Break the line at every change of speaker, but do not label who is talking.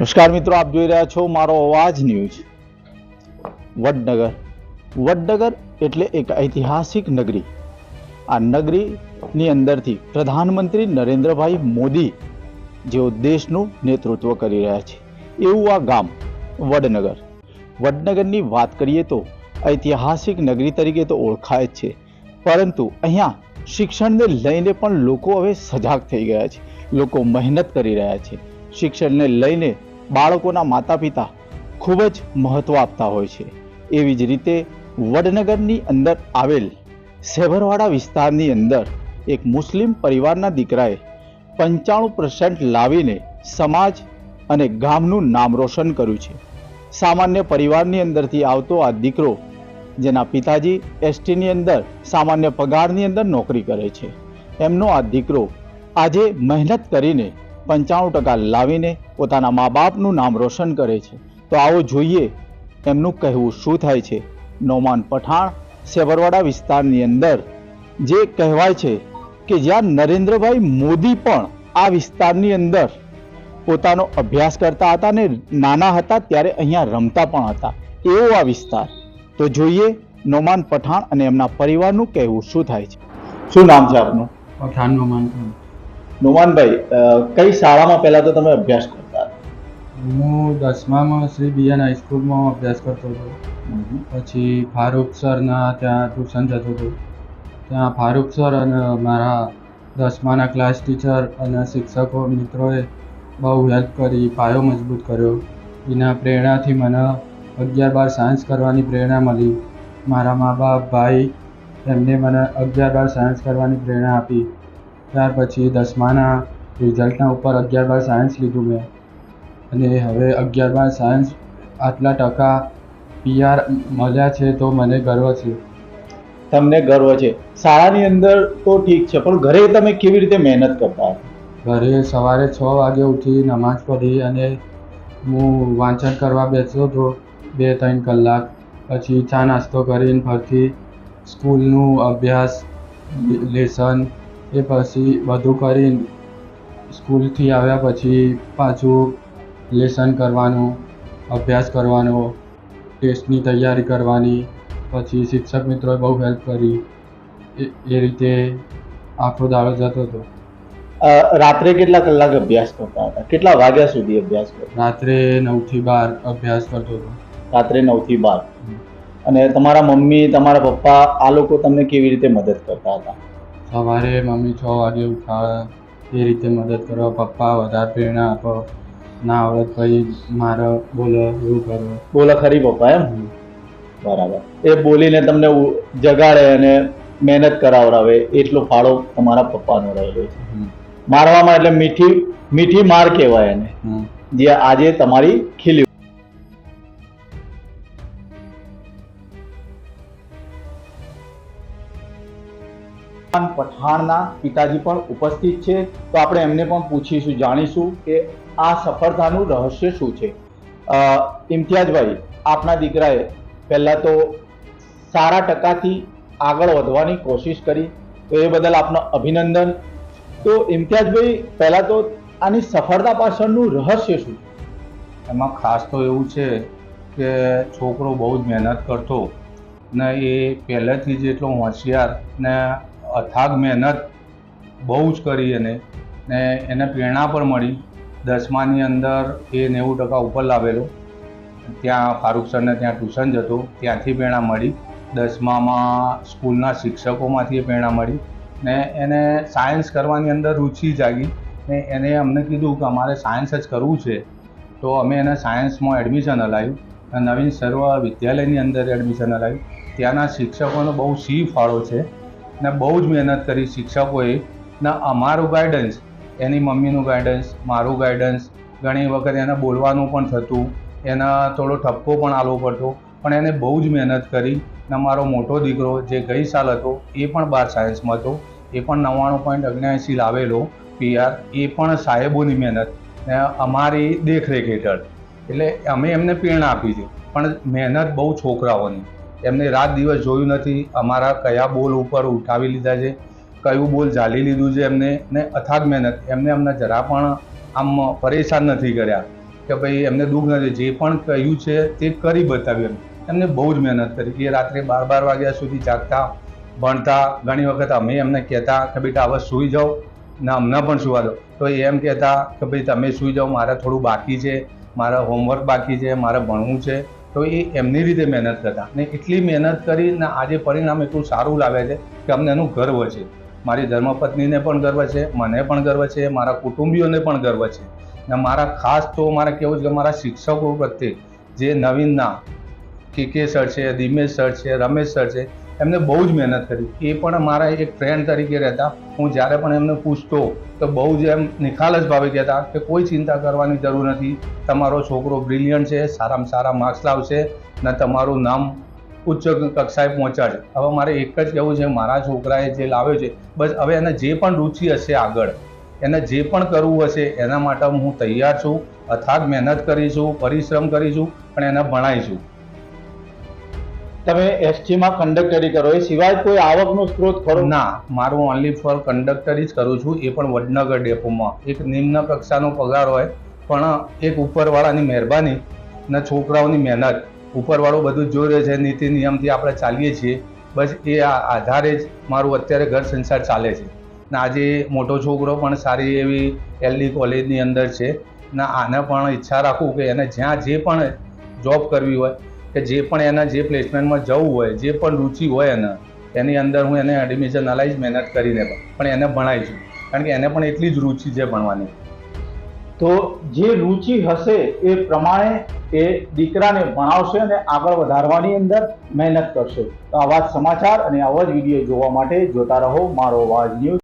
નમસ્કાર મિત્રો, આપ જોઈ રહ્યા છો મારો અવાજ ન્યૂઝ. વડનગર. વડનગર એટલે એક ઐતિહાસિક નગરી. આ નગરીની અંદરથી પ્રધાનમંત્રી નરેન્દ્રભાઈ મોદી જેઓ દેશનું નેતૃત્વ કરી રહ્યા છે. એવું આ ગામ, વડનગર. વડનગરની વાત કરીએ તો ઐતિહાસિક નગરી તરીકે તો ઓળખાય જ છે. પરંતુ અહીંયા શિક્ષણને લઈને પણ લોકો હવે સજાગ થઈ ગયા છે. લોકો મહેનત કરી રહ્યા છે. શિક્ષણને લઈને બાળકોના માતા પિતા ખૂબ જ મહત્ત્વ આપતા હોય છે. એવી જ રીતે વડનગરની અંદર આવેલ સેભરવાડા વિસ્તારની અંદર એક મુસ્લિમ પરિવારના દીકરાએ પંચાણું પર્સન્ટ લાવીને સમાજ અને ગામનું નામ રોશન કર્યું છે. સામાન્ય પરિવારની અંદરથી આવતો આ દીકરો જેના પિતાજી એસટીની અંદર સામાન્ય પગારની અંદર નોકરી કરે છે. એમનો આ દીકરો આજે મહેનત કરીને પંચાણું ટકા લાવીને પોતાના મા બાપનું નામ રોશન કરે છે. તો આવો જોઈએ એમનું કહેવું શું થાય છે. નોમાન પઠાણ, સેવરવાડા વિસ્તારની અંદર જે કહેવાય છે કે જ્યાં નરેન્દ્રભાઈ મોદી પણ આ વિસ્તારની અંદર પોતાનો અભ્યાસ કરતા હતા ને નાના હતા ત્યારે અહીંયા રમતા પણ હતા. એવો આ વિસ્તાર. તો જોઈએ નોમાન પઠાણ અને એમના પરિવારનું કહેવું શું થાય છે. શું નામ છે આપનું?
પઠાણ નોમાન
નોમાનભાઈ કઈ શાળામાં પહેલા તો તમે અભ્યાસ કરતા?
હું દસમામાં શ્રી બીએન હાઈસ્કૂલમાં અભ્યાસ કરતો હતો. પછી ફારૂક સરના ત્યાં ટ્યુશન જતો હતો. ત્યાં ફારૂક સર અને મારા દસમાના ક્લાસ ટીચર અને શિક્ષકો મિત્રોએ બહુ હેલ્પ કરી પાયો મજબૂત કર્યો. એના પ્રેરણાથી મને અગિયાર બાર સાયન્સ કરવાની પ્રેરણા મળી. મારા મા બાપ ભાઈ એમને મને અગિયાર બાર સાયન્સ કરવાની પ્રેરણા આપી. ત્યાર પછી દસમાના રિઝલ્ટના ઉપર અગિયાર બાર સાયન્સ લીધું મેં. અને હવે અગિયાર બાર સાયન્સ આટલા ટકા પીઆર મળ્યા છે તો મને ગર્વ છે.
તમને ગર્વ છે. શાળાની અંદર તો ઠીક છે પણ ઘરે તમે કેવી રીતે મહેનત કરતા
ઘરે સવારે છ વાગે ઉઠી નમાઝ પઢી અને હું વાંચન કરવા બેસતો હતો. બે ત્રણ કલાક પછી ચા નાસ્તો કરીને ફરતી સ્કૂલનું અભ્યાસ લેસન એ પછી બધું કરીને સ્કૂલથી આવ્યા પછી પાછું લેસન કરવાનું અભ્યાસ કરવાનો ટેસ્ટની તૈયારી કરવાની પછી શિક્ષક મિત્રોએ બહુ હેલ્પ કરી. એ એ રીતે આખો દાડો જતો હતો.
રાત્રે કેટલા કલાક અભ્યાસ કરતા હતા? કેટલા વાગ્યા સુધી અભ્યાસ કરતા
રાત્રે નવથી બાર અભ્યાસ કરતો હતો.
રાત્રે નવથી બાર. અને તમારા મમ્મી તમારા પપ્પા આ લોકો તમને કેવી રીતે મદદ કરતા હતા?
સવારે મમ્મી છ વાગે ઉઠાવે એ રીતે મદદ કરો પપ્પા વધારે પ્રેરણા આપો. ના આવડત ભાઈ મારે બોલો એવું કરો.
બોલો ખરી પપ્પા એમ? બરાબર. એ બોલીને તમને જગાડે અને મહેનત કરાવડાવે. એટલો ફાળો તમારા પપ્પાનો રહેલો છે. મારવામાં એટલે મીઠી મીઠી માર કહેવાય એને. જે આજે તમારી ખીલી પઠાણના પિતાજી પણ ઉપસ્થિત છે. તો આપણે એમને પણ પૂછીશું, જાણીશું કે આ સફળતાનું રહસ્ય શું છે. ઇમ્તિયાજભાઈ આપના દીકરાએ પહેલાં તો સારા ટકાથી આગળ વધવાની કોશિશ કરી. તો એ બદલ આપનો અભિનંદન. તો ઇમ્તિયાજભાઈ પહેલાં તો આની સફળતા પાછળનું રહસ્ય શું
એમાં ખાસ તો એવું છે કે છોકરો બહુ જ મહેનત કરતો ને એ પહેલેથી જ એટલો હોશિયાર ને અથાગ મહેનત બહુ જ કરી એને. ને એને પ્રેરણા પણ મળી. દસમાની અંદર એ નેવું ટકા ઉપર લાવેલો. ત્યાં ફારૂક સરને ત્યાં ટ્યુશન જતો ત્યાંથી પ્રેરણા મળી. દસમામાં સ્કૂલના શિક્ષકોમાંથી પ્રેરણા મળી. ને એને સાયન્સ કરવાની અંદર રુચિ જાગી. ને એને અમને કીધું કે અમારે સાયન્સ જ કરવું છે. તો અમે એને સાયન્સમાં એડમિશન અલાવ્યું નવીન સર્વ વિદ્યાલયની અંદર એડમિશન અલાવ્યું ત્યાંના શિક્ષકોનો બહુ સી ફાળો છે. ને બહુ જ મહેનત કરી શિક્ષકોએ. ને અમારું ગાઈડન્સ એની મમ્મીનું ગાઈડન્સ મારું ગાઈડન્સ ઘણી વખત એને બોલવાનું પણ થતું, એના થોડો ઠપકો પણ આલવો પડતો, પણ એને બહુ જ મહેનત કરી. ને મારો મોટો દીકરો જે ગઈ સાલ હતો, એ પણ બાર સાયન્સમાં હતો, એ પણ નવ્વાણું પોઈન્ટ અગ્યાએંસી લાવેલો પીઆર એ પણ સાહેબોની મહેનત, ને અમારી દેખરેખ હેઠળ. એટલે અમે એમને પ્રેરણા આપી છે. પણ મહેનત બહુ છોકરાઓની. એમને રાત દિવસ જોયું નથી. અમારા કયા બોલ ઉપર ઉઠાવી લીધા છે, કયું બોલ ઝાલી લીધું છે એમને, ને અથાગ મહેનત. એમને અમને જરા પણ આમ પરેશાન નથી કર્યા કે ભાઈ એમને દુઃખ નથી. જે પણ કહ્યું છે તે કરી બતાવ્યું એમ. એમને બહુ જ મહેનત કરી એ રાત્રે બાર બાર વાગ્યા સુધી જાગતા, ભણતા, ઘણી વખત અમે એમને કહેતા કે બેટા હવે સૂઈ જાઓ. ને, અમને પણ સુવા દો. તો એ એમ કહેતા કે ભાઈ તમે સૂઈ જાઓ, મારે થોડું બાકી છે, મારે હોમવર્ક બાકી છે, મારે ભણવું છે. તો એ એમની રીતે મહેનત કરતા. ને એટલી મહેનત કરીને આજે પરિણામ એટલું સારું લાવે છે કે અમને એનું ગર્વ છે. મારી ધર્મપત્નીને પણ ગર્વ છે, મને પણ ગર્વ છે, મારા કુટુંબીઓને પણ ગર્વ છે. ને મારા ખાસ તો મારે કહેવું છે કે મારા શિક્ષકો પ્રત્યે જે નવીનના કે કે સર છે, દિમેશ સર છે, રમેશ સર છે એમને બહુ જ મહેનત કરી. એ પણ મારા એક ફ્રેન્ડ તરીકે રહેતા. હું જ્યારે પણ એમને પૂછતો, તો બહુ જ એમ નિખાલસ ભાવે કહેતા કે કોઈ ચિંતા કરવાની જરૂર નથી. તમારો છોકરો બ્રિલિયન્ટ છે, સારામાં સારા માર્ક્સ લાવશે ને તમારું નામ ઉચ્ચ કક્ષાએ પહોંચાડે. હવે મારે એક જ કહેવું છે, મારા છોકરાએ જે લાવ્યો છે, બસ હવે એને જે પણ રુચિ હશે આગળ, એને જે પણ કરવું હશે, એના માટે હું તૈયાર છું, અથાગ મહેનત કરીશું, પરિશ્રમ કરીશું પણ એને ભણાવીશું.
તમે એસટીમાં કંડક્ટરી કરો, એ સિવાય કોઈ આવકનો સ્ત્રોત ખરો?
ના, મારું ઓનલી ફોર કંડક્ટરી જ કરું છું, એ પણ વડનગર ડેપોમાં. એક નિમ્ન કક્ષાનો પગાર હોય, પણ એક ઉપરવાળાની મહેરબાની ને છોકરાઓની મહેનત. ઉપરવાળું બધું જોઈ રહ્યો છે, નીતિ નિયમથી આપણે ચાલીએ છીએ. બસ એ આધારે જ મારું અત્યારે ઘર સંસાર ચાલે છે. ને આજે મોટો છોકરો પણ સારી એવી એલડી કોલેજની અંદર છે. ને આને પણ ઈચ્છા રાખું કે એને જ્યાં જે પણ જોબ કરવી હોય કે જે પણ એના જે પ્લેસમેન્ટમાં જવું હોય, જે પણ રુચિ હોય એને, એની અંદર હું એને એડમિશન અલાઈજ મહેનત કરીને પણ એને ભણાવીશું કારણ કે એને પણ એટલી જ રુચિ છે ભણવાની.
તો જે રુચિ હશે એ પ્રમાણે એ દીકરાને ભણાવશે અને આગળ વધારવાની અંદર મહેનત કરશે. તો આવા સમાચાર અને આવા જ વીડિયો જોવા માટે જોતા રહો મારો અવાજ ન્યૂઝ.